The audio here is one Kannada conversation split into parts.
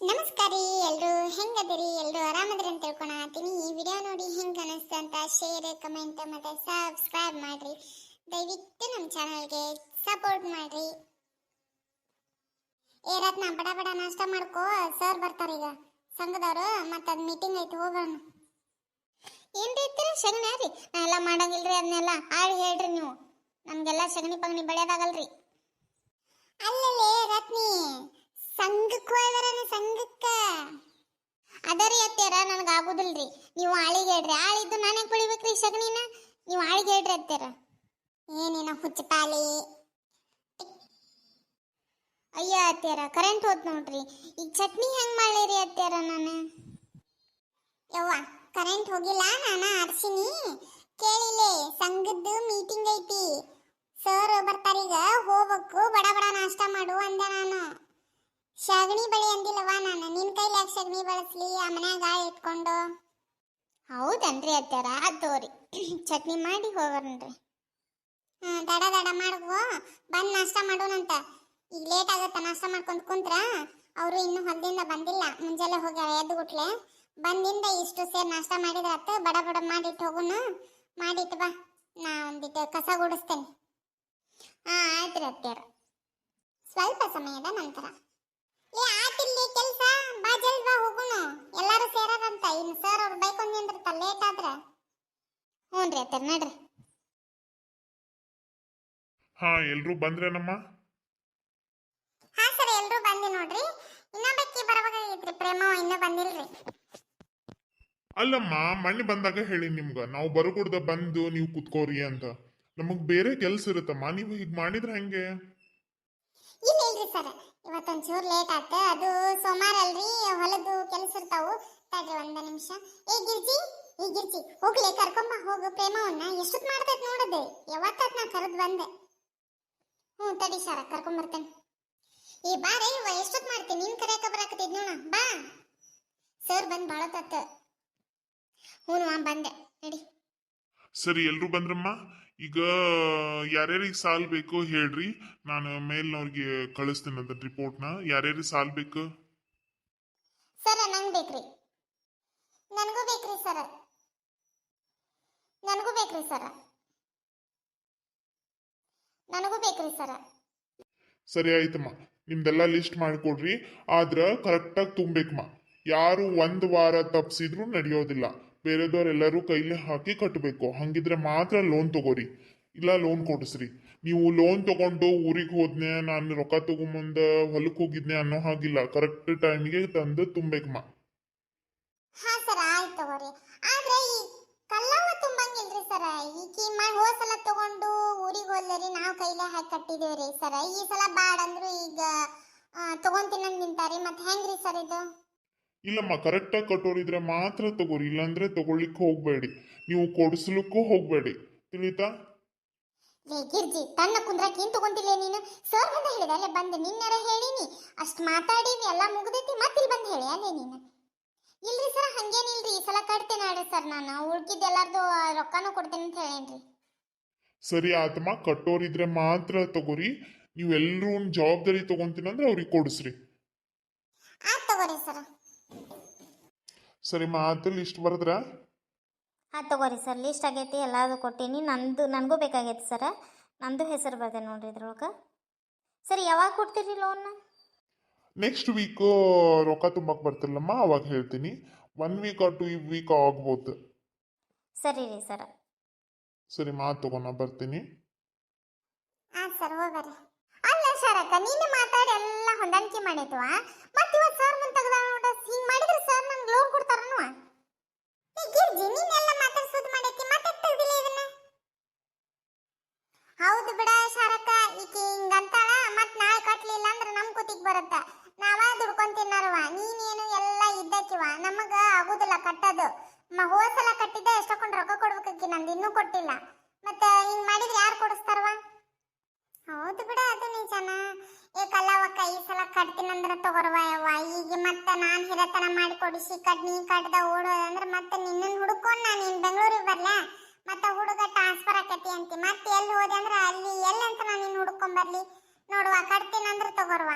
ನಮಸ್ಕಾರ ರೀ ಎಲ್ಲರೂ ಹೆಂಗದಿರಿ? ಎಲ್ಲರೂ ಆರಾಮದ್ರಿ ಅಂತ ತಿಳ್ಕೊಳತೀನಿ ಈ ವಿಡಿಯೋ ನೋಡಿ ಹೆಂಗೆ ಅನಿಸ್ತು ಅಂತ ಶೇರ್ ಕಮೆಂಟ್ ಮತ್ತೆ ಸಬ್ಸ್ಕ್ರೈಬ್ ಮಾಡಿರಿ. ದಯವಿಟ್ಟು ನಮ್ಮ ಚಾನಲ್ಗೆ ಸಪೋರ್ಟ್ ಮಾಡಿರಿ. ಏ ರತ್ನ, ಬಡ ಬಡ ನಾಷ್ಟ ಮಾಡ್ಕೋ. ಸರ್ ಬರ್ತಾರೆ ಈಗ. ಸಂಘದವ್ರು, ಮತ್ತೆ ಅದು ಮೀಟಿಂಗ್ ಐತಿ, ಹೋಗೋಣ. ಏನ್ರಿ ಇರ್ತೀರ ಸಗಣಿ ರೀ? ನಾ ಎಲ್ಲ ಮಾಡಂಗಿಲ್ರಿ ಅದನ್ನೆಲ್ಲ ಆಳಿ ಹೇಳ್ರಿ ನೀವು. ನಮಗೆಲ್ಲ ಸಗಣಿ ಪಗಣಿ ಬೆಳೆಯೋದಾಗಲ್ರಿ ಅಲ್ಲಲ್ಲೇ ರತ್ನಿ. ಸಂಘಕ್ಕೆ ಹೋಯ್ದಾರನ ಸಂಘಕ್ಕ? ಅದರಿ ಅತ್ಯಾರ ನನಗೆ ಆಗುದಿಲ್ರಿ. ನೀವು ಆಳಿಗೆ ಹೇಳ್ರಿ. ಆಳಿದ್ದು ನಾನೇ ಕುಳಿಬೇಕ್ರಿ ಸಗಣಿನ ನೀವು ಆಳಿಗೆ ಹೇಳ್ರಿ ಅತ್ಯಾರ ಏನೇನ ಹುಚ್ಚಪಾಲಿ. ಅಯ್ಯ ಅತ್ಯಾರ ಕರೆಂಟ್ ಹೋತ್ ನೋಡ್ರಿ. ಈಗ ಚಟ್ನಿ ಹೆಂಗ್ ಮಾಡಿರಿ ಅತ್ಯಾರ ನಾನು? ಯವ್ವ ಕರೆಂಟ್ ಹೋಗಿಲ್ಲ, ನಾನು ಆರ್ಸಿನಿ ಕೇಳಿಲೆ ಸಂಘದ್ದು ಮೀಟಿಂಗ್ ಐತಿ ಸರ್ ಬರ್ತಾರೀಗ ಹೋಗ್ಬೇಕು ಬಡ ಬಡ ನಾಷ್ಟ ಮಾಡು ಅಂದೆ ನಾನು ಶಗಣಿ ಬಳಿ ಅಂದಿಲ್ಲವ ನಾನು ಯಾಕೆ ಶಗಣಿ ಬಳಸ್ಲಿ, ಆ ಮನ್ಯಾಗ ಇಟ್ಕೊಂಡು. ಹೌದನ್ರಿ ಅತ್ತಾರ ತೋರಿ. ಚಟ್ನಿ ಮಾಡಿ ಹೋಗೋಣ್ರಿ ಹ್ಞೂ ದಡ ದಡ ಮಾಡುವ ಬಂದ್ ನಾಷ್ಟ ಮಾಡೋಣಂತ. ಈಗ ಲೇಟ್ ಆಗತ್ತ, ನಾಷ್ಟ ಮಾಡ್ಕೊಂಡ್ ಕುಂತ್ರ, ಅವರು ಇನ್ನು ಹೊಲದಿಂದ ಬಂದಿಲ್ಲ. ಮುಂಜಾನೆ ಹೋಗ ಎದ್ದು ಗುಟ್ಲೆ, ಬಂದಿಂದ ಇಷ್ಟು ಸೇರ್ ನಾಷ್ಟ ಮಾಡಿದ್ರತ್ತ ಬಡ ಬಡ ಮಾಡಿಟ್ಟು ಹೋಗೋಣ. ಮಾಡಿಟ್ಟು ಬಾ, ನಾ ಒಂದಿಟ್ಟು ಕಸ ಗುಡಿಸ್ತೇನೆ. ಹಾ, ಆಯ್ತ್ರಿ ಅತ್ತಾರ ಸ್ವಲ್ಪ ಸಮಯದ ನಂತರ. ಏ ಆತಿಲ್ಲಿ ಕೆಲ್ಸ ಬಾ ಜಲ್ದಿ ಬಾ ಹೋಗುನು. ಎಲ್ಲಾರು ಸೇರಾರಂತ ಇನ್ನು ಸರ್ ಅವ್ರು ಬೈಕೊಂಡ್ ನಿಂದ್ರತ ಲೇಟ್ ಆದ್ರ. ಹ್ಞೂನ್ರಿ ಅತ್ತಾರ ನಡ್ರಿ. ಹಾ ಎಲ್ರೂ ಬಂದ್ರೇನಮ್ಮ? ಹಾ ಸರ್ ಎಲ್ರು ಬಂದಿ ನೋಡ್ರಿ. ಇನ್ನೊಬ್ಬಕ್ಕಿ ಬರಬೇಕಾಗಿತ್ರಿ ಪ್ರೇಮ ಇನ್ನೂ ಬಂದಿಲ್ರಿ. ಅಲ್ಲಮ್ಮ ಮಣ್ಣಿ ಬಂದಾಗ ಹೇಳಿ ನಿಮ್ಗ ನಾವು ಬರಕೂಡ್ದ ಬಂದು ನೀವು ಕುತ್ಕೋರಿ ಅಂತ. ನಮಗ್ ಬೇರೆ ಕೆಲ್ಸ ಇರುತ್ತಮ್ಮ ನೀವು ಹೀಗ್ ಮಾಡಿದ್ರೆ ಹೆಂಗೆ? ಇಲ್ಲ ಇಲ್ರಿ ಸರ್ ಇವತ್ತೊಂಚೂರು ಲೇಟ್ ಆತ ಅದು ಸೋಮವಾರ ಅಲ್ರಿ, ಹೊಲದ್ದು ಕೆಲಸ ಇರ್ತಾವು. ತಡ್ರಿ ಒಂದ ನಿಮಿಷ. ಏ, ಗಿರ್ಜಿ ಏ, ಗಿರ್ಜಿ, ಹೋಗ್ಲಿ ಕರ್ಕೊಂಬ ಹೋಗು. ಪ್ರೇಮವನ್ನ ಎಷ್ಟೊತ್ತು ಮಾಡ್ತೈತ್ ನೋಡದೆ. ಯಾವತ್ತಾತ್ ನಾ ಕರೆದು ಬಂದೆ. ಹ್ಞೂ, ತಡಿ ಸರ ಕರ್ಕೊಂಬರ್ತೇನೆ ಈ ಬಾರಿ ಇವ ಎಷ್ಟೊತ್ ಮಾಡ್ತೀನಿ ನಿನ್ ಕರೆಯಕ ಬರಾಕತ್ತಿದ್ ನೋಣ ಬಾ. ಸರ್ ಬಂದ್ ಬಾಳತ್ತಾತ ಹ್ಞೂ ಬಂದೆ. ನಡಿ. ಸರಿ ಎಲ್ಲರೂ ಬಂದ್ರಮ್ಮ. ಈಗ ಯಾರ್ಯಾರಿಗೆ ಸಾಲ್ ಬೇಕು ಹೇಳ್ರಿ. ನಾನು ಮೇಲ್ನವ್ರಿಗೆ ಕಳಿಸ್ತೀನಿ ರಿಪೋರ್ಟ್ ರಿಪೋರ್ಟ್ನ ಯಾರ್ಯಾರಿಗೆ ಸಾಲ್ ಬೇಕು? ಸರ ನಂಗ್ ಬೇಕ್ರಿ. ನನಗೂ ಬೇಕ್ರಿ ಸರ್. ನನಗೂ ಬೇಕ್ರಿ ಸರ್. ನನಗೂ ಬೇಕ್ರಿ ಸರ್. ಸರಿ ಆಯ್ತಮ್ಮ. ನಿಮ್ದೆಲ್ಲ ಲಿಸ್ಟ್ ಮಾಡಿಕೊಡ್ರಿ. ಆದ್ರ ಕರೆಕ್ಟಾಗಿ ತುಂಬೇಕಮ್ಮ ಯಾರು ಒಂದ್ ವಾರ ತಪ್ಪಿಸಿದ್ರು ನಡೆಯೋದಿಲ್ಲ. ಬೇರೆದವ್ರೆಲ್ಲರೂ ಕೈಲಿ ಹಾಕಿ ಕಟ್ಟಬೇಕು ಹಂಗಿದ್ರೆ ಮಾತ್ರ ಲೋನ್ ತಗೋರಿ. ಇಲ್ಲ ಲೋನ್ ಕೊಡಿಸ್ರಿ. ನೀವು ಲೋನ್ ತಗೊಂಡು ಊರಿಗೆ ಹೋದ್ನೆ, ನಾನು ರೊಕ್ಕ ತಗೊಂಬಂದ ಹೊಲಕ್ಕೆ ಹೋಗಿದ್ನೆ ಅನ್ನೋ ಹಾಗಿಲ್ಲ. ಕರೆಕ್ಟ್ ಟೈಮಿಗೆ ತಂದು ತುಂಬೇಕು ಹಾ ಸರ ತಗೋರಿ. ಈ ಕಲ್ಲವ ಸರ. ತಗೊಂಡು ಊರಿಗೆ ಕೈಲೇ ಹಾಕಿ ಕಟ್ಟಿದೇವ್ರಿ ಸರ. ಈ ಸಲ ಬಾಡ್ ಅಂದ್ರು ಈಗ ತಗೊಂತೀನಿ ನಿಂತಾರಿ. ಮತ್ತೆ ಹೆಂಗ್ರಿ ಸರ್ ಇದು? ಇಲ್ಲಮ್ಮ ಕರೆಕ್ಟಾಗಿ ಕಟ್ಟೋರಿದ್ರೆ ಮಾತ್ರ ತಗೋರಿ ಇಲ್ಲಾಂದ್ರೆ ತಗೊಳ್ಲಿಕ್ಕೆ ಹೋಗ್ಬೇಡಿ. ನೀವು ಕೊಡಿಸ್ಲಿಕ್ಕೂ ಹೋಗ್ಬೇಡಿ. ತಿಳಿತಾ? ಲೇ ಗಿರ್ಜಿ ತನ್ನ ಕುಂದ್ರಕ್ಕೆ ಏನ್ ತಗೊಂತಿಲ್ಲ ನೀನು? ಸರ್ ಬಂದ ಹೇಳಿದ ಅಲ್ಲೇ ಬಂದು ನಿನ್ನರ ಹೇಳಿನಿ. ಅಷ್ಟ್ ಮಾತಾಡಿವಿ ಎಲ್ಲ ಮುಗ್ದೈತಿ ಮತ್ತೆ ಇಲ್ಲಿ ಬಂದು ಹೇಳಿ ಅಲ್ಲೇ ನೀನು. ಇಲ್ರಿ ಸರ್ ಹಂಗೇನಿಲ್ರಿ ಈ ಸಲ ಕಟ್ತೇನೆ ಸರ್ ನಾನು. ಉಳ್ಕಿದ್ ಎಲ್ಲಾರ್ದು ರೊಕ್ಕನೂ ಕೊಡ್ತೇನೆ ಅಂತ ಹೇಳೇನ್ರಿ. ಸರಿ ಆತ್ಮ ಕಟ್ಟೋರಿದ್ರೆ ಮಾತ್ರ ತಗೋರಿ. ನೀವೆಲ್ಲರೂ ಜವಾಬ್ದಾರಿ ತಗೊಂತೀನಂದ್ರೆ ಅವ್ರಿಗೆ ಕೊಡಿಸ್ರಿ. ಆಯ್ತು ತಗೋರಿ ಸರ್. ಸರಿ ಮಾತು ಲಿಸ್ಟ್ ಬರದ್ರ? ಹಾಂ ತಗೋರಿ ಸರ್. ಲಿಸ್ಟ್ ಆಗೈತಿ ಎಲ್ಲಾದು ಕೊಟ್ಟೀನಿ. ನಂದು ನನಗೂ ಬೇಕಾಗೈತಿ ಸರ್. ನಂದು ಹೆಸರು ಬರ್ದೆ ನೋಡ್ರಿ ಇದ್ರೊಳಗೆ. ಸರಿ ಯಾವಾಗ ಕೊಡ್ತೀರಿ ಲೋನ್ ನೆಕ್ಸ್ಟ್ ವೀಕ್ ರೊಕ್ಕ ತುಂಬಕ್ಕೆ ಬರ್ತಿಲ್ಲಮ್ಮ ಅವಾಗ ಹೇಳ್ತೀನಿ. One week or two week ಆಗ್ಬೋದು. ಸರಿ ರೀ ಸರ. ಸರಿ ಮಾತು ತಗೋಣ ಬರ್ತೀನಿ. ಆ ಸರ್ ಹೋಗರಿ. ಅಲ್ಲ ಶರಕ ನೀನು ಮಾತಾಡಿ ಎಲ್ಲ ಹೊಂದಾಣಿಕೆ ಮಾಡಿದ್ವಾ? ಮತ್ತೆ ಇವತ್ತು ಸರ್ ಮುಂದೆ ತೆಗ್ದ ನೋಡ ಹಿಂಗ್ ಮಾಡಿದ್ರೆ ಸರ್ ನಂಗೆ ಲೋನ್ ಕೊಡ್ತಾರನ್ವ ಏ ಗಿರ್ಜಿ ನೀನೆಲ್ಲ ಮಾತಾಡ್ಸೋದು ಮಾಡೈತಿ ಮತ್ತೆ ತೆಗ್ದಿಲ್ಲ ಇದನ್ನ? ಹೌದು ಬಿಡ ಶಾರಕ ಈಕಿ ಹಿಂಗಂತಾಳ, ಮತ್ ನಾಳೆ ಕಟ್ಲಿಲ್ಲ ಅಂದ್ರೆ ನಮ್ ಕುತಿಗ್ ಬರುತ್ತ. ನಾವ ದುಡ್ಕೊಂಡ್ ತಿನ್ನಾರವ ನೀನೇನು ಎಲ್ಲ ಇದ್ದಕ್ಕಿವ ನಮಗ ಆಗುದಿಲ್ಲ ಕಟ್ಟೋದು. ಮ ಹೋಸಲ ಕಟ್ಟಿದ್ದೆ ಎಷ್ಟೊಂದು ರೊಕ್ಕ ಕೊಡ್ಬೇಕಾಕಿ ನಂದು ಇನ್ನೂ ಕೊಟ್ಟಿಲ್ಲ. ಮತ್ತೆ ಹಿಂಗ್ ಮಾಡಿದ್ರೆ ಯಾರು ಕೊಡಿಸ್ತಾರವ ಹೌದು ಬಿಡ, ಅದು ನಿಜನ. ಏ ಕಲ್ಲವಕ್ಕ ಈ ಸಲ ಕಟ್ತೀನಂದ್ರ ತಗೋರ್ವ ಯವ್ವ. ಈಗ ಮತ್ತೆ ನಾನ್ ಹಿರತನ ಮಾಡಿ ಕೊಡಿಸಿ ಕಟ್, ನೀ ಕಟ್ದ ಓಡೋದಂದ್ರ ಮತ್ತೆ ನಿನ್ನನ್ನು ಹುಡ್ಕೊಂಡು ನಾನು ನಿನ್ನ ಬೆಂಗಳೂರಿಗೆ ಬರ್ಲ? ಮತ್ತೆ ಹುಡುಗ ಟ್ರಾನ್ಸ್ಫರ್ ಆಕೈತಿ ಅಂತಿ. ಮತ್ತೆ ಎಲ್ಲಿ ಹೋದೆ ಅಂದ್ರ ಅಲ್ಲಿ ಎಲ್ಲಿ ಅಂತ ನಾನು ನಿನ್ನ ಹುಡ್ಕೊಂಡ್ ಬರ್ಲಿ? ನೋಡುವ ಕಟ್ತೀನಂದ್ರ ತಗೋರ್ವ.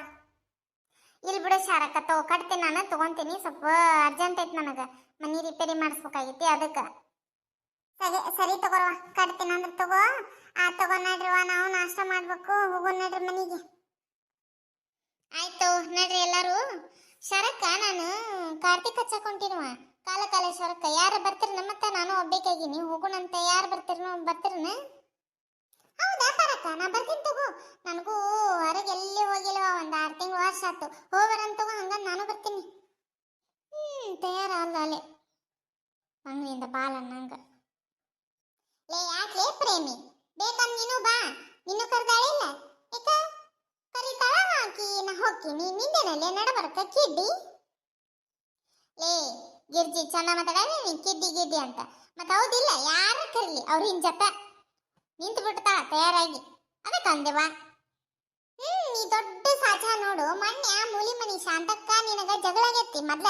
ಇಲ್ಲಿ ಬಿಡು ಶಾರಕ್ಕ ತಗೋ ಕಟ್ತೀನಿ ನಾನು, ತಗೊಂತೀನಿ. ಸ್ವಲ್ಪ ಅರ್ಜೆಂಟ್ ಐತಿ ನನಗೆ. ಮನಿ ರಿಪೇರಿ ಮಾಡಿಸ್ಬೇಕಾಗೈತಿ ಅದಕ್ಕೆ. ಸರಿ ಸರಿ ತಗೋರ್ವ. ಕಟ್ತೀನಿ ತಗೋ. ಆ ತಗೋ ನಾವು ನಾಷ್ಟ ಮಾಡ್ಬೇಕು ಹೋಗೋ ಮನೆಗೆ. ಆಯ್ತು, ನಡ್ರಿ ಎಲ್ಲರೂ. ಶರಕ್ಕ, ನಾನು ಕಾರ್ತಿಕ್ ಹಚ್ಚಕೊಂಡಿರುವ ಕಾಲ ಕಾಲ ಶರಕ್ಕ, ಯಾರು ಬರ್ತೀರಿ ನಮ್ಮತ್ತ ನಾನು ಒಬ್ಬೇಕಾಗಿನಿ ಹೋಗೋಣಂತ ಯಾರು ಬರ್ತೀರಿ ಬರ್ತೀರನ? ಹೌದಾ ಪರಕ್ಕ ನಾ ಬರ್ತೀನಿ ತಗೋ. ನನಗೂ ಹೊರಗೆ ಎಲ್ಲಿ ಹೋಗಿಲ್ವ? ಒಂದು ಆರು ತಿಂಗಳು ವರ್ಷ ಆಯ್ತು. ಹೋಗ್ಬರಂತ ತಗೋ ಹಂಗ ನಾನು ಬರ್ತೀನಿ. ಹ್ಮ್ ತಯಾರಲ್ಲ ಅಲ್ಲೇ ಅಂಗಡಿಯಿಂದ ಬಾಲ ನಂಗ ಲೇ, ಯಾಕೆ ಪ್ರೇಮಿ? ಬೇಕಂದ್ ನೀನು ಬಾ. ನೀನು ಕರ್ದಾಳಿಲ್ಲ ಏಕ ಕರಿತಾಳ ಹಾಕಿ ನಾ ಹೋಗ್ತೀನಿ ನಿಂದೇನಲ್ಲೇ ನಡಬರ್ಕ ಕಿಡ್ಡಿ? ಲೇ, ಗಿರ್ಜಿ, ಚಂದ ಮಾತಾಡ ಕಿಡ್ಡಿ, ಗಿಡ್ಡಿ ಅಂತ. ಮತ್ತೆ ಹೌದಿಲ್ಲ, ಯಾರು ಕರೀಲಿ, ಅವ್ರ ಹಿಂಜಪ್ಪ ನಿಂತು ಬಿಡ್ತಾಳ ತಯಾರಾಗಿ. ಅದಕ್ಕೆ ಅಂದೆವಾ ಹ್ಮ್, ನೀ ದೊಡ್ಡ ಸಾಚ ನೋಡು. ಮೊನ್ನೆ ಮೂಲಿ ಮನಿ ಶಾಂತಕ್ಕ ನಿನಗ ಜಗಳಾಗೈತಿ ಮೊದ್ಲ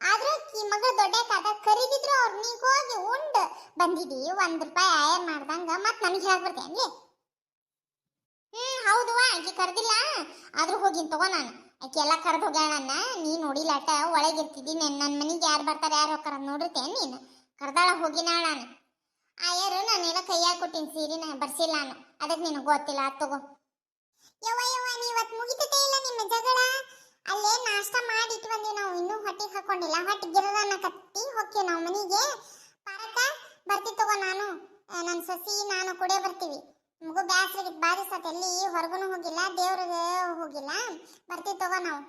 ಆದ್ರೂ ಈ ಮಗ ದೊಡ್ಡಕ್ಕಾದ ಕರಿದಿದ್ರು ಅವ್ರು ನೀ ಹೋಗಿ ಉಂಡ್ ಬಂದಿದಿ ಒಂದ್ ರೂಪಾಯಿ ಆಯರ್ ಮಾಡ್ದಂಗ. ಮತ್ ನನಗೆ ಹೇಳ್ಬಿಡ್ತೆ ಅನ್ಲಿ? ಹ್ಮ್, ಹೌದು ಆಕಿ ಕರ್ದಿಲ್ಲ. ಆದ್ರೂ ಹೋಗಿನ್ ತಗೋ ನಾನು. ಆಕಿ ಎಲ್ಲ ಕರ್ದು ಹೋಗ್ಯಾಳನ್ನ ನೀ ನೀ ನೋಡಿಲಾಟ ಒಳಗಿರ್ತಿದ್ದಿ ನನ್ನ ಮನಿಗೆ ಯಾರು ಬರ್ತಾರೆ, ಯಾರು ಹೋಗ್ತಾರ ನೋಡಿರ್ತೇನೆ ನೀನು. ಕರ್ದಾಳ ಹೋಗಿನಾಳ ನಾನು. ಆಯರು ನಾನೆಲ್ಲ ಕೈಯಾಗ ಕೊಟ್ಟಿನಿ ನಾನು ಬರ್ಸಿಲ್ಲ ನಾನು. ಅದಕ್ಕೆ ನಿನಗೆ ಗೊತ್ತಿಲ್ಲ ತಗೋ. ಯವ್ವ ಯವ್ವ ನೀವತ್ ಮುಗಿತೇ ಇಲ್ಲ ನಿಮ್ಮ ಜಗಳ? ಅಲ್ಲೇ ನಾಷ್ಟ ಮಾಡಿಟ್ಟು ಬಂದೀವಿ ನಾವು. ಇನ್ನೂ ಹೊಟ್ಟಿಗೆ ಹಾಕೊಂಡಿಲ್ಲ. ಹೊಟ್ಟೆ ಗಿರದನ್ನ ಕತ್ತಿ ಹೋಗ್ತೀವಿ ನಾವು ಮನೆಗೆ. ಪಾರಕ ಬರ್ತಿ ತಗೋ ನಾನು. ನನ್ನ ಸಸಿ, ನಾನು ಕೂಡ ಬರ್ತೀವಿ. ಮಗು ಬ್ಯಾಸ್ರಿಗೆ ಬಾರಿ ಸತ್, ಎಲ್ಲಿ ಹೊರಗೂ ಹೋಗಿಲ್ಲ, ದೇವ್ರಿಗೆ ಹೋಗಿಲ್ಲ. ಬರ್ತೀವಿ ತಗೋ ನಾವು.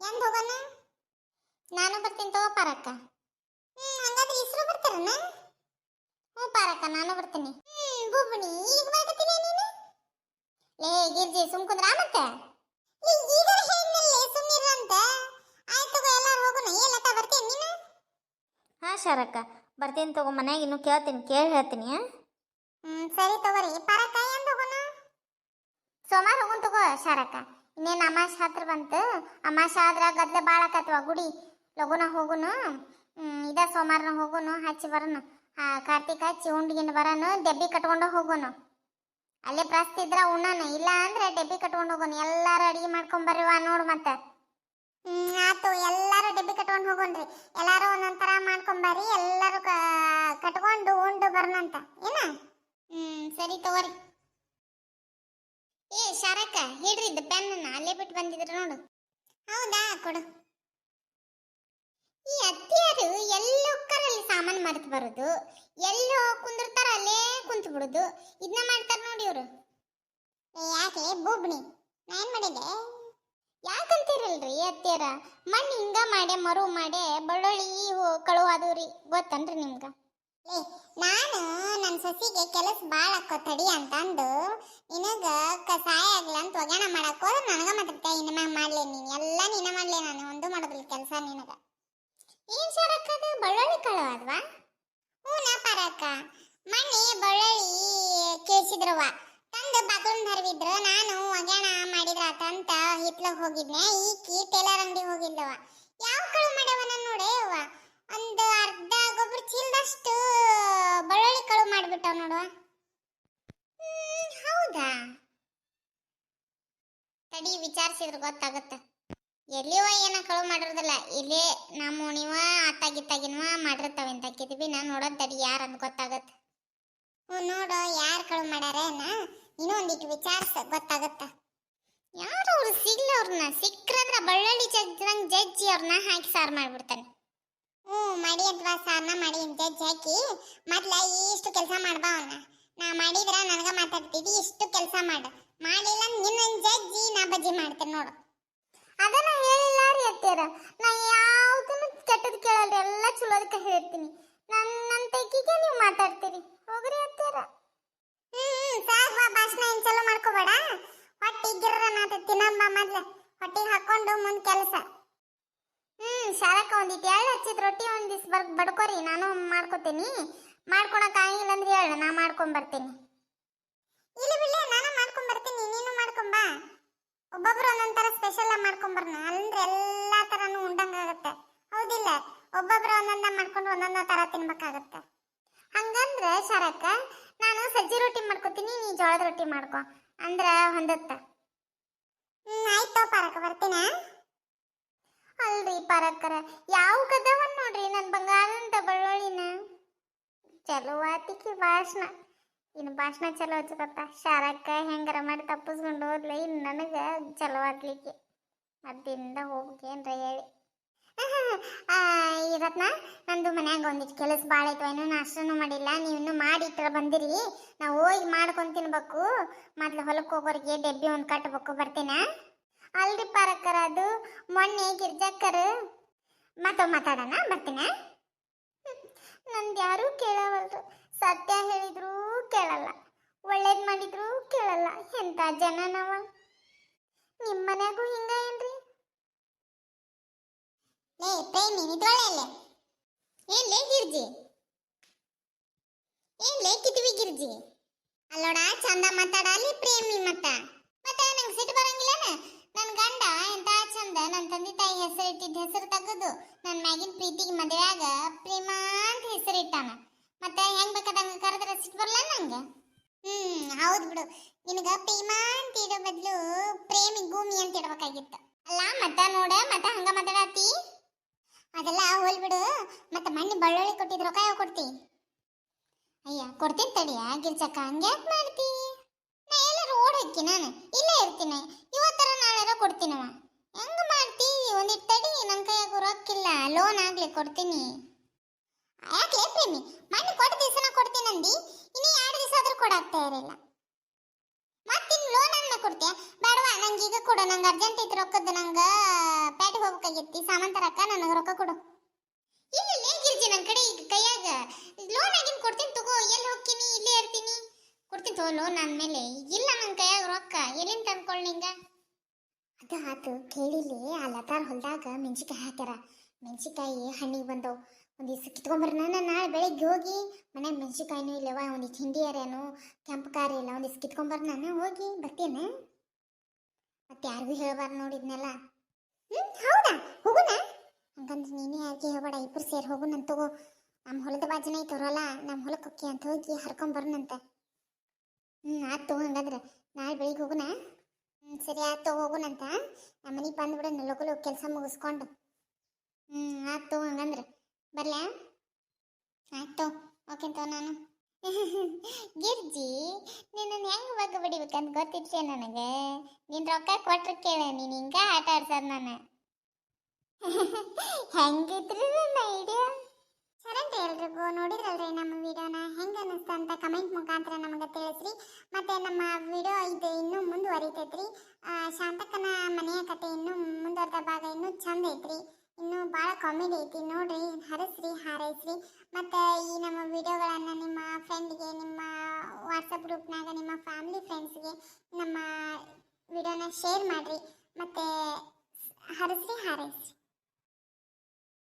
ಎಂದ ಹೋಗೋಣ? ನಾನು ಬರ್ತೀನಿ ತಗೋ ಪಾರಕ್ಕ. ಹ್ಮ್, ಹಂಗಾದ್ರೆ ಇಸ್ರು ಬರ್ತಾರಣ್ಣ ಹ್ಞೂ ಪಾರಕ್ಕ, ನಾನು ಬರ್ತೀನಿ. ಹ್ಮ್ ಬುಬ್ಬಣಿ ಈಗ ಬರ್ತೀನಿ ನೀನು? ಲೇ, ಗಿರ್ಜಿ, ಸುಮ್ಕುಂದ್ರ ಮತ್ತೆ? ಹಾಂ ಶರಕ್ಕ. ಬರ್ತೀನಿ ತಗೋ ಮನ್ಯಾಗ ಇನ್ನೂ ಕೇಳ್ತೀನಿ ಕೇಳಿ ಹೇಳ್ತೀನಿ ಹ್ಞೂ ಸರಿ ತಗೋರಿ. ಪರಕ ಏನು ಹೋಗೋಣ ಸೋಮವಾರ ಹೋಗೋಣ ತಗೋ ಶಾರಕ್ಕ. ಇನ್ನೇನು ಅಮಾಶ ಹತ್ರ ಬಂತು. ಅಮಾಶ ಆದ್ರೆ ಗದ್ದೆ ಭಾಳ ಆಕತ್ವ ಗುಡಿ. ಲಗುನ ಹೋಗುನು. ಇದೆ ಸೋಮವಾರನ ಹೋಗುನು ಹಚ್ಚಿ ಬರೋನು. ಕಾರ್ತಿಕ್ ಹಚ್ಚಿ ಉಂಡಿಗಿಂದ ಬರೋನು ಡೆಬ್ಬಿ ಕಟ್ಕೊಂಡು ಹೋಗುನು. ಅಲ್ಲೇ ಪ್ರಸ್ತ ಇದ್ರ ಉಣ್ಣಾನ. ಇಲ್ಲ ಅಂದ್ರೆ ಡೆಬ್ಬಿ ಕಟ್ಕೊಂಡು ಹೋಗೋಣ. ಎಲ್ಲಾರು ಅಡಿಗೆ ಮಾಡ್ಕೊಂಡ್ ಬರ್ರಿವ ನೋಡು ಮತ್ತೆ. ಹ್ಮ್, ಆತು. ಎಲ್ಲಾರು ಡೆಬ್ಬಿ ಕಟ್ಕೊಂಡು ಹೋಗೋಣ್ರಿ. ಎಲ್ಲಾರು ಒಂದೊಂದ್ ತರ ಮಾಡ್ಕೊಂಡ್ ಬರ್ರಿ ಎಲ್ಲಾರು ಕಟ್ಕೊಂಡು ಉಂಡು ಬರ್ನಂತ ಏನ? ಹ್ಮ್, ಸರಿ ತಗೋರಿ. ಏ, ಶಾರಕ್ಕ, ಹಿಡ್ರಿ ಪೆನ್ನ ಅಲ್ಲೇ ಬಿಟ್ಟು ಬಂದಿದ್ರ ನೋಡು. ಹೌದಾ? ಕೊಡು. ಈ ಅತ್ತಿಯರು ಎಲ್ಲೋ ಕರಲ್ಲಿ ಸಾಮಾನು ಮರೆತು ಬರೋದು, ಎಲ್ಲೋ ಕುಂದಿರ್ತಾರ ಅಲ್ಲೇ ಕುಂತು ಬಿಡೋದು. ಇದನ್ನ ಮಾಡ್ತಾರ ನೋಡಿ ಇವರು. ಯಾಕೆ ಬೂಬ್ಣಿ ನಾನು ಮಾಡಿದೆ? ಯಾಕಂತೀರಲ್ರಿ ಅತ್ತಿಯರ? ಮಣ್ಣು ಹಿಂಗ ಮಾಡೆ, ಮರು ಮಾಡೆ, ಬಳ್ಳುಳ್ಳಿ ಹೋ- ಕಳುವಾದವ್ರಿ ಗೊತ್ತನ್ರಿ ನಿಮ್ಗ? ಏ ನಾನು ನನ್ನ ಸೊಸಿಗೆ ಕೆಲಸ ಭಾಳ ಆಕೋ ತಡಿ ಅಂತಂದು, ನಿನಗ ಕಸಾಯ ಆಗ್ಲ ಅಂತ ಒಗ್ಯಾಣ ಮಾಡಕ್ ಹೋದ್ರೆ ನನಗ ಮಾತಾಡ್ತಾ ಇನ್ನ ಮ್ಯಾಗ ಮಾಡ್ಲೆ ನೀನು? ಎಲ್ಲ ನೀನ ಮಾಡ್ಲೆ ನಾನು, ಒಂದು ಮಾಡೋದಿಲ್ಲ ಕೆಲಸ ನಿನಗ. ಏನ್ ಸರಕ್ಕದ ಬಳ್ಳುಳ್ಳಿ ಕಾಳು ಅಲ್ವಾ? ಹ್ಞೂ ನಾ ಪರಕ್ಕ ಮಣ್ಣಿ ಬಳ್ಳೊಳ್ಳಿ ಕೇಳಿಸಿದ್ರವ್ವ. ತಂದು ಬಾತ್ರೂಮ್ ಹರಿವಿದ್ರ ನಾನು ಒಗ್ಯಾಣ ಮಾಡಿದ್ರ ಅಂತ ಹಿತ್ಲಗ್ ಹೋಗಿದ್ನೆ. ಈಕಿ ಟೇಲರ್ ಅಂಗಡಿ ಹೋಗಿದ್ದವ ಯಾವ ಕಳು ಮಾಡ್ಯವ ನಾನು ನೋಡೇ ಅವ್ವ? ಒಂದು ಅರ್ಧ ಗೊಬ್ಬರ ಚೀಲದಷ್ಟು ಬಳ್ಳೊಳ್ಳಿ ಕಾಳು ಮಾಡಿಬಿಟ್ಟವ್ ನೋಡುವ. ಹೌದಾ? ತಡಿ ವಿಚಾರಿಸಿದ್ರೆ ಗೊತ್ತಾಗತ್ತೆ. ಎಲ್ಲಿವ ಏನ ಕಳು ಮಾಡಿರೋದಿಲ್ಲ, ಇಲ್ಲೇ ನಮ್ಮ ನೀವ ಆತಾಗಿತ್ತಾಗಿನ್ವ ಮಾಡಿರ್ತಾವೆ ಅಂತ ಕಿದ್ವಿ ನಾ ನೋಡೋದ್ ತಡಿ ಯಾರು ಅಂತ ಗೊತ್ತಾಗತ್ತೆ. ಹ್ಞೂ, ನೋಡು ಯಾರು ಕಳು ಮಾಡ್ಯಾರ ಇನ್ನೂ ಒಂದಿಟ್ಟು ವಿಚಾರಿಸ ಗೊತ್ತಾಗತ್ತ. ಯಾರು ಅವ್ರು ಸಿಗ್ಲ ಅವ್ರನ್ನ. ಸಿಕ್ಕ್ರದ್ರ ಬಳ್ಳಳ್ಳಿ ಜಜ್ಜಂಗ್ ಜಜ್ಜಿ ಅವ್ರನ್ನ ಹಾಕಿ ಸಾರು ಮಾಡ್ಬಿಡ್ತಾನೆ. ಹ್ಞೂ, ಮಾಡಿ ಅಥವಾ ಸಾರ್ನ ಮಾಡಿ ಜಜ್ಜಿ ಹಾಕಿ ಮೊದ್ಲ ಇಷ್ಟು ಕೆಲಸ ಮಾಡ್ಬಾ ಅವನ್ನ ನಾ ಮಾಡಿದ್ರ ನನಗ ಮಾತಾಡ್ತೀವಿ ಇಷ್ಟು ಕೆಲಸ ಮಾಡ. ಮಾಡಿಲ್ಲ ನಿನ್ನ ಜಜ್ಜಿ ನಾ ಬಜ್ಜಿ ಮಾಡ್ತೇನೆ ನೋಡು. ಅದನ್ನ ಹೇಳಿಲ್ಲ ರೀ ಅತ್ತೀರ ನಾ ಯಾವ್ದನ್ನು ಕೆಟ್ಟದ್ ಕೇಳಲ್ರಿ ಎಲ್ಲ ಚಲೋದಕ್ಕೆ ಹೇಳ್ತೀನಿ ನನ್ನ ನನ್ನ ತೆಗಿಗೆ ನೀವು ಮಾತಾಡ್ತೀರಿ. ಹೋಗ್ರಿ ಅತ್ತೀರ ಹ್ಮ್ ಸಾಕ್ ಬಾ ಭಾಷಣ ಏನ್ ಚಲೋ ಮಾಡ್ಕೋಬೇಡ. ಹೊಟ್ಟಿ ಗಿರ್ರನಾತ ತಿನ್ನಮ್ಮ ಮೊದ್ಲ. ಹೊಟ್ಟಿಗೆ ಹಾಕೊಂಡು ಮುಂದ್ ಕೆಲಸ. ಹ್ಮ್ ಶಾಲಕ ಒಂದಿಟ್ಟು ಎಳ್ಳು ಹಚ್ಚಿದ ರೊಟ್ಟಿ ಒಂದಿಸ್ ಬರ್ ಬಡ್ಕೋರಿ ನಾನು ಮಾಡ್ಕೋತೀನಿ. ಮಾಡ್ಕೊಳಕ್ ಆಗಿಲ್ಲ ಅಂದ್ರೆ ಹೇಳು ನಾ ಮಾಡ್ಕೊಂಡ್ ಬರ್ತೀನಿ. ಇಲ್ಲಿ ಬಿಡ್ಲೆ ನಾನು ಮಾಡ್ಕೊಂಡ್ ಬರ್ತೀನಿ ನೀನು ಮಾಡ್ಕೊಂಡ್ ಬಾ ಒಬ್ಬೊಬ್ರು ಒಂದೊಂದ್ ಸ್ಪೆಷಲ್ ಮಾಡ್ಕೊಂಡ್ ಬರ್ನ ಅಂದ್ರೆ ಎಲ್ಲಾ ತರನು ಉಂಡಂಗಾಗತ್ತೆ ಹೌದಿಲ್ಲ? ಒಬ್ಬೊಬ್ರು ಒಂದೊಂದ ಮಾಡ್ಕೊಂಡು ಒಂದೊಂದ ತರ ತಿನ್ಬೇಕಾಗತ್ತೆ. ಹಂಗಂದ್ರೆ ಶರಕ ನಾನು ಸಜ್ಜಿ ರೊಟ್ಟಿ ಮಾಡ್ಕೋತೀನಿ, ನೀ ಜೋಳದ ರೊಟ್ಟಿ ಮಾಡ್ಕೊ. ಅಂದ್ರ ಹೊಂದತ್ತ. ಹ್ಮ್, ಆಯ್ತು ಪಾರಕ, ಬರ್ತೀನ? ಪಾರಕ್ಕರ ಯಾವ ಕದವನ್ ನೋಡ್ರಿ? ನನ್ನ ಬಂಗಾರಂತ ಬಳ್ಳೊಳ್ಳಿನ ಚಲೋ ಆತಿಕಿ ಭಾಷಣ ಇನ್ನು ಭಾಷಣ ಚಲೋ ಹಚ್ಚಕತ್ತ ಶಾರಕ್ಕ ಹೆಂಗಾರ ಮಾಡಿ ತಪ್ಪಿಸ್ಕೊಂಡು ಹೋದ್ಲೆ. ಇನ್ನು ನನಗೆ ಚಲೋ ಆಗ್ಲಿಕ್ಕೆ. ಮದ್ದಿಂದ ಹೋಗ್ಬೇಕೇನ್ರ ಹೇಳಿ. ರತ್ನ ನಂದು ಮನ್ಯಾಗ ಒಂದಿಷ್ಟು ಕೆಲಸ ಭಾಳ ಐತವ. ಇನ್ನೂ ನಾಷ್ಟನೂ ಮಾಡಿಲ್ಲ. ನೀವು ಇನ್ನೂ ಮಾಡಿ ಇಟ್ರ ಬಂದಿರಿ. ನಾವು ಹೋಗಿ ಮಾಡ್ಕೊಂಡು ತಿನ್ಬೇಕು. ಮೊದ್ಲು ಹೊಲಕ್ಕೆ ಹೋಗೋರಿಗೆ ಡಬ್ಬಿ ಒಂದು ಕಟ್ಟಬೇಕು ಬರ್ತೀನ? ಅಲ್ರಿ ಪಾರಕ್ಕರ, ಅದು ಮೊನ್ನೆ ಗಿರ್ಜಕ್ಕರ್ ಮತ್ತೊಮ್ಮೆ ಮಾತಾಡೋಣ. ಬರ್ತೀನ? ನಂದು ಯಾರೂ ಕೇಳವಲ್ರು. ಸತ್ಯ ಹೇಳಿದ್ರು ಕೇಳಲ್ಲ, ಒಳ್ಳೇದ್ ಮಾಡಿದ್ರು ಕೇಳಲ್ಲ. ಎಂತ ಜನ ನಾವ? ಮನ್ಯಾಗೂ ಹಿಂಗ ಏನ್ರಿ? ಲೇ ಪ್ರೇಮಿ ನಿದೊಳ್ಳೆ ಏನ್ ಲೇ, ಗಿರ್ಜಿ? ಏನ್ ಲೇ ಗಿರ್ಜಿ? ಅಲ್ಲೋಡ, ಚಂದ ಮಾತಾಡಲಿ ಪ್ರೇಮಿ ಮತ್ತ. ಮತ್ತ ನಂಗೆ ಸಿಟ್ಟು ಬರಂಗಿಲ್ಲನ? ನನ್ನ ಗಂಡ ಎಂತ ಚಂದ ನನ್ನ ತಂದೆ ತಾಯಿ ಹೆಸರು ಇಟ್ಟಿದ್ದ ಹೆಸರು ತಗದು ನನ್ನ ಮ್ಯಾಗಿನ ಪ್ರೀತಿಗೆ ಮದುವೆಯಾಗ ಪ್ರೇಮ ಅಂತ ಹೆಸರು ಇಟ್ಟಾನ ಮತ್ತೆ ಹೆಂಗ್ ಬೇಕಾದಂಗ ಕರೆದ್ರೆ ಸಿಟ್ಟು ಬರಲ್ಲ ನಂಗೆ? ಹ್ಮ್, ಹೌದು ಬಿಡು. ನಿನಗ ಪ್ರೇಮ ಅಂತ ಇಡೋ ಬದಲು ಪ್ರೇಮಿ ಭೂಮಿ ಅಂತ ಇಡಬೇಕಾಗಿತ್ತು. ಅಲ್ಲ, ಮತ್ತ ನೋಡ, ಮತ್ತ ಹಂಗ ಮಾತಾಡತಿ ಅದೆಲ್ಲ ಹೋಲ್ ಬಿಡು. ಮತ್ತೆ ಮಣ್ಣಿ ಬಳ್ಳೊಳ್ಳಿ ಕೊಟ್ಟಿದ್ರು ಯಾವ ಕೊಡ್ತಿ? ಅಯ್ಯ, ಕೊಡ್ತೀನಿ ತಡಿಯ ಹಂಗೆ ಯಾಕೆ ಮಾಡ್ತಿ? ನಾ ರೋಡ್ ಹೋಕ್ಕಿ ನಾನು. ಇಲ್ಲೇ ಇರ್ತೀನಿ. ಇವತ್ತರ ನಾಳೆರ ಕೊಡ್ತೀನವ. ಹೆಂಗ ಮಾಡ್ತಿ? ಒಂದಿಟ್ಟು ತಡಿ ನನ್ನ ಕೈಯಾಗ ರೊಕ್ಕಿಲ್ಲ. ಲೋನ್ ಆಗ್ಲಿ ಕೊಡ್ತೀನಿ. ಯಾಕೆ ಪ್ರೇಮಿ ಮಣ್ಣು ಕೊಟ್ಟ ದಿವಸನ ಕೊಡ್ತೀನಿ ಅಂದಿ. ಇನ್ನು ಎರಡು ದಿವಸ ಆದ್ರೂ ಕೊಡಾಗ್ತಾ ಇರಲಿಲ್ಲ. ಮತ್ತಿನ್ ಲೋನ್ ಅನ್ನ ಕೊಡ್ತೀಯ? ಬೇಡವಾ? ನಂಗೆ ಈಗ ಕೊಡು. ನಂಗೆ ಅರ್ಜೆಂಟ್ ಐತಿ ರೊಕ್ಕದ ನಂಗೆ ಪ್ಯಾಟಿಗೆ ಹೋಗ್ಬೇಕಾಗಿತ್ತು. ಸಾಮಾನ್ ತರಕ ನನಗೆ ರೊಕ್ಕ ಕೊಡು. ಇಲ್ಲ, ಇಲ್ಲೇ ಗಿರ್ಜಿ ನನ್ನ ಕಡೆ ಈಗ ಕೈಯಾಗ? ಲೋನ್ ಆಗಿನ ಕೊಡ್ತೀನಿ ತಗೋ. ಎಲ್ಲಿ ಹೋಗ್ತೀನಿ? ಇಲ್ಲೇ ಇರ್ತೀನಿ. ಕೊಡ್ತೀನಿ ತಗೋ ಲೋನ್ ಅಂದಮೇಲೆ. ಇಲ್ಲ ನನ್ನ ಕೈಯಾಗ ರೊಕ್ಕ. ಎಲ್ಲಿಂದ ತಂದ್ಕೊಳ್ಳಿ ನಿಂಗ? ಅದು ಆತು ಕೇಳಿಲಿ ಆ ಲತಾರ್ ಹೊಲ್ದಾಗ ಮೆಣಸಿಕಾಯಿ ಹಾಕ್ಯಾರ. ಮೆಣಸಿಕಾಯಿ ಹಣ್ಣಿಗೆ ಬಂದವು. ಒಂದಿವ್ಸ ದಿವಸ ನಾನು ನಾಳೆ ಬೆಳಿಗ್ಗೆ ಹೋಗಿ ಮನೆ ಮೆಣಸಿಕಾಯಿನೂ ಇಲ್ಲವ ಒಂದು ಹಿಂಡಿ ಅರೇನು ಕೆಂಪು ಖಾರ ಇಲ್ಲ, ಒಂದು ದಿವಸ ನಾನು ಹೋಗಿ ಬರ್ತೀನಿ. ಮತ್ತೆ ಯಾರಿಗೂ ಹೇಳ್ಬಾರ್ದು ನೋಡಿದ್ನೆಲ್ಲ ಹ್ಮ್, ಹೌದಾ? ಹೋಗುಣ ಹಂಗಂದ್ರೆ ನೀನೇ ಯಾರಿಗೆ ಹೇಳ್ಬೇಡ ಇಬ್ಬರು ಸೇರಿ ಹೋಗುಣ ತಗೋ. ನಮ್ಮ ಹೊಲದ ಬಾಜನ ಐತವ್ರಲ್ಲ ನಮ್ಮ ಹೊಲಕ್ಕೆ ಹೊಕ್ಕಿ ಅಂತ ಹೋಗಿ ಹರ್ಕೊಂಬರ್ನಂತ. ಹ್ಞೂ ಆಯ್ತು ಹಂಗಂದ್ರೆ. ನಾಳೆ ಬೆಳಿಗ್ಗೆ ಹೋಗುಣ ಹ್ಞೂ ಸರಿ, ಆಯ್ತು ಹೋಗುಣಂತ ನಮ್ಮ ಮನೆಗೆ ಬಂದ್ಬಿಡ ಲಗು ಕೆಲಸ ಮುಗಿಸ್ಕೊಂಡು. ಹ್ಞೂ ಆಯ್ತು ಹಂಗಂದ್ರೆ. ಬರ್ಲ್ಯಾ ಆಯ್ತು ಓಕೆ ತೋ ನಾನು. ಗಿರ್ಜಿ, ನಿನ್ನನ್ನು ಹೆಂಗೆ ಬಗ್ಗೆ ಬಡಿಬೇಕಂತ ಗೊತ್ತಿತ್ತೆ ನನಗೆ? ನೀನು ರೊಕ್ಕ ಕೊಟ್ರೆ ಕೇಳ, ನೀನು ಹಿಂಗ ಆಟ ಆಡ್ಸೋದು ನಾನು. ಹೆಂಗಿದ್ರಿ ನನ್ನ ಐಡಿಯಾ? ಸರಂತೆ ಎಲ್ರಿಗೂ ನೋಡಿದ್ರಲ್ರಿ ನಮ್ಮ ವಿಡಿಯೋನ? ಹೆಂಗೆ ಅನ್ನಿಸ್ತು ಅಂತ ಕಮೆಂಟ್ ಮುಖಾಂತರ ನಮಗೆ ತಿಳಿಸ್ರಿ. ಮತ್ತೆ ನಮ್ಮ ವಿಡಿಯೋ ಇದು ಇನ್ನೂ ಮುಂದುವರಿತೈತ್ರಿ. ಶಾಂತಕನ ಮನೆಯ ಕತೆ ಇನ್ನೂ ಮುಂದುವರೆದ ಭಾಗ ಇನ್ನೂ ಚಂದ ಐತ್ರಿ. ಇನ್ನೂ ಭಾಳ ಕಾಮಿಡಿ ಐತಿ ನೋಡ್ರಿ. ಹರಸ್ರಿ, ಹಾರೈಸ್ರಿ. ಮತ್ತೆ ಈ ನಮ್ಮ ವಿಡಿಯೋಗಳನ್ನು ನಿಮ್ಮ ಫ್ರೆಂಡ್ಗೆ ನಿಮ್ಮ ವಾಟ್ಸಪ್ ಗ್ರೂಪ್ನಾಗ ನಿಮ್ಮ ಫ್ಯಾಮಿಲಿ ಫ್ರೆಂಡ್ಸ್ಗೆ ನಮ್ಮ ವಿಡಿಯೋನ ಶೇರ್ ಮಾಡಿರಿ. ಮತ್ತೆ ಹರಸ್ರಿ, ಹಾರೈಸ್ರಿ.